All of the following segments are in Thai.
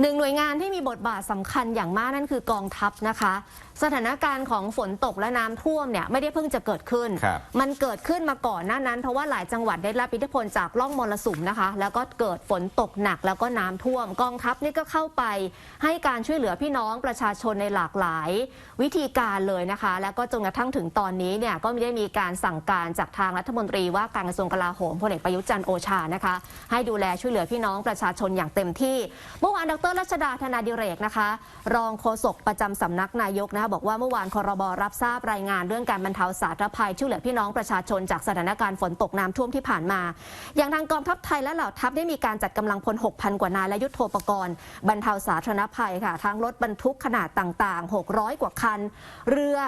หนึ่งหน่วยงานที่มีบทบาทสำคัญอย่างมากนั่นคือกองทัพนะคะ สถานการณ์ของฝนตกและน้ำท่วมเนี่ยไม่ได้เพิ่งจะเกิดขึ้นครับมันเกิดขึ้นมาก่อนหน้านั้น เพราะว่าหลายจังหวัดได้รับอิทธิพลจากล่องมรสุมนะคะ แล้วก็เกิดฝนตกหนักแล้วก็น้ำท่วม กองทัพนี่ก็เข้าไป ให้การช่วยเหลือพี่น้องประชาชนในหลากหลาย วิธีการเลยนะคะ แล้วก็จนกระทั่งถึงตอนนี้เนี่ยก็ไม่ได้มีการสั่งการจากทางรัฐมนตรีว่าการกระทรวงกลาโหมพลเอกประยุทธ์จันทร์โอชานะคะ ให้ดูแลช่วยเหลือพี่น้องประชาชนอย่างเต็มที่เมื่อวานดรรัชดาธนาดิเรกนะคะ รองโฆษกประจำสำนักนายกนะคะบอกว่าเมื่อวานครบรับทราบรายงานเรื่องการบรรเทาสาธารณภัยช่วยเหลือพี่น้องประชาชนจากสถานการณ์ฝนตกน้ำท่วมที่ผ่านมา อย่างทางกองทัพไทยและเหล่าทัพได้มีการจัดกำลังพล 6,000 กว่านายและยุทโธปกรณ์บรรเทาสาธารณภัยค่ะทั้งรถบรรทุกขนาดต่างๆ 600 กว่าคัน เรือ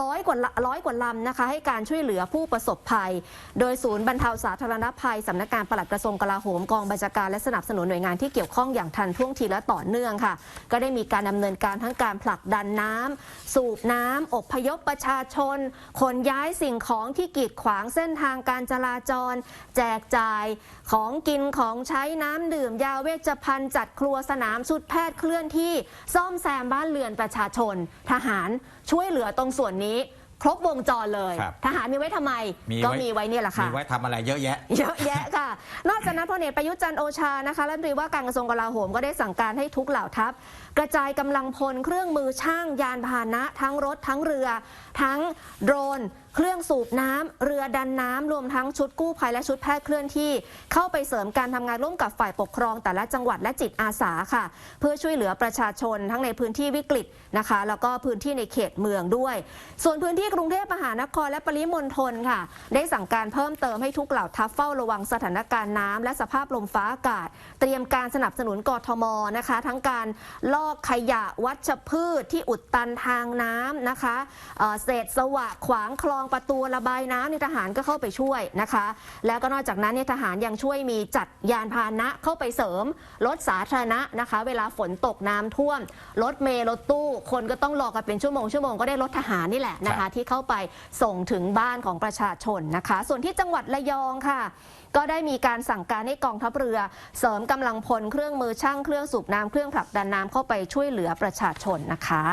ร้อยกว่าร้อยกว่าลำนะคะ ให้การช่วยเหลือผู้ประสบภัย โดยศูนย์บรรเทาสาธารณภัยสำนักงานปลัดกระทรวงกลาโหมกองบัญชาการและสนับสนุนหน่วยงานที่เกี่ยวข้องอย่างทันท่วงทีและต่อเนื่องค่ะ ก็ได้มีการดำเนินการทั้งการผลักดันน้ำสูบน้ำอบพยพประชาชน ขนย้ายสิ่งของที่กีดขวางเส้นทางการจราจร แจกจ่ายของกินของใช้น้ำดื่มยาเวชภัณฑ์จัดครัวสนามชุดแพทย์เคลื่อนที่ ซ่อมแซมบ้านเรือนประชาชน ทหารช่วยเหลือตรงส่วนนี้ ครบวงจรเลย ครับทหารมีไว้ทำไม มีก็ไว้มีไว้เนี่ยแหละค่ะ มีไว้ทำอะไรเยอะแยะ เยอะแยะค่ะ นอกจากนั้นพลเอกประยุทธ์จันทร์โอชานะคะรัฐมนตรีว่าการกระทรวงกลาโหมก็ได้สั่งการให้ทุกเหล่าทัพ กระจายกำลังพลเครื่องมือช่างยานพาหนะ ทั้งรถทั้งเรือ ทั้งโดรน เครื่องสูบน้ำเรือดันน้ำรวมทั้งชุดกู้ภัยและชุดแพทย์เคลื่อนที่ เข้าไปเสริมการทำงานร่วมกับฝ่ายปกครองแต่ละจังหวัดและจิตอาสาค่ะ เพื่อช่วยเหลือประชาชนทั้งในพื้นที่วิกฤตนะคะ แล้วก็พื้นที่ในเขตเมืองด้วย ส่วนพื้นที่กรุงเทพมหานครและปริมณฑลค่ะ ได้สั่งการเพิ่มเติมให้ทุกเหล่าทัพเฝ้าระวังสถานการณ์น้ำและสภาพลมฟ้าอากาศ เตรียมการสนับสนุนกทมนะคะ ทั้งการลอกขยะวัชพืชที่อุดตันทางน้ำนะคะเเศษสวะขวางคลองประตูระบายน้ำในทหารก็เข้าไปช่วยนะคะ แล้วก็นอกจากนั้นเนี่ยทหารยังช่วยมีจัดยานพาหนะเข้าไปเสริมรถสาธารณะนะคะ เวลาฝนตกน้ำท่วมรถเมล์รถตู้ คนก็ต้องรอกันเป็นชั่วโมงชั่วโมงก็ได้รถทหารนี่แหละนะคะที่เข้าไปส่งถึงบ้านของประชาชนนะคะ ส่วนที่จังหวัดระยองค่ะ ก็ได้มีการสั่งการให้กองทัพเรือ เสริมกำลังพลเครื่องมือช่างเครื่องสูบน้ำเครื่องผลักดันน้ำเข้าไปช่วยเหลือประชาชนนะคะ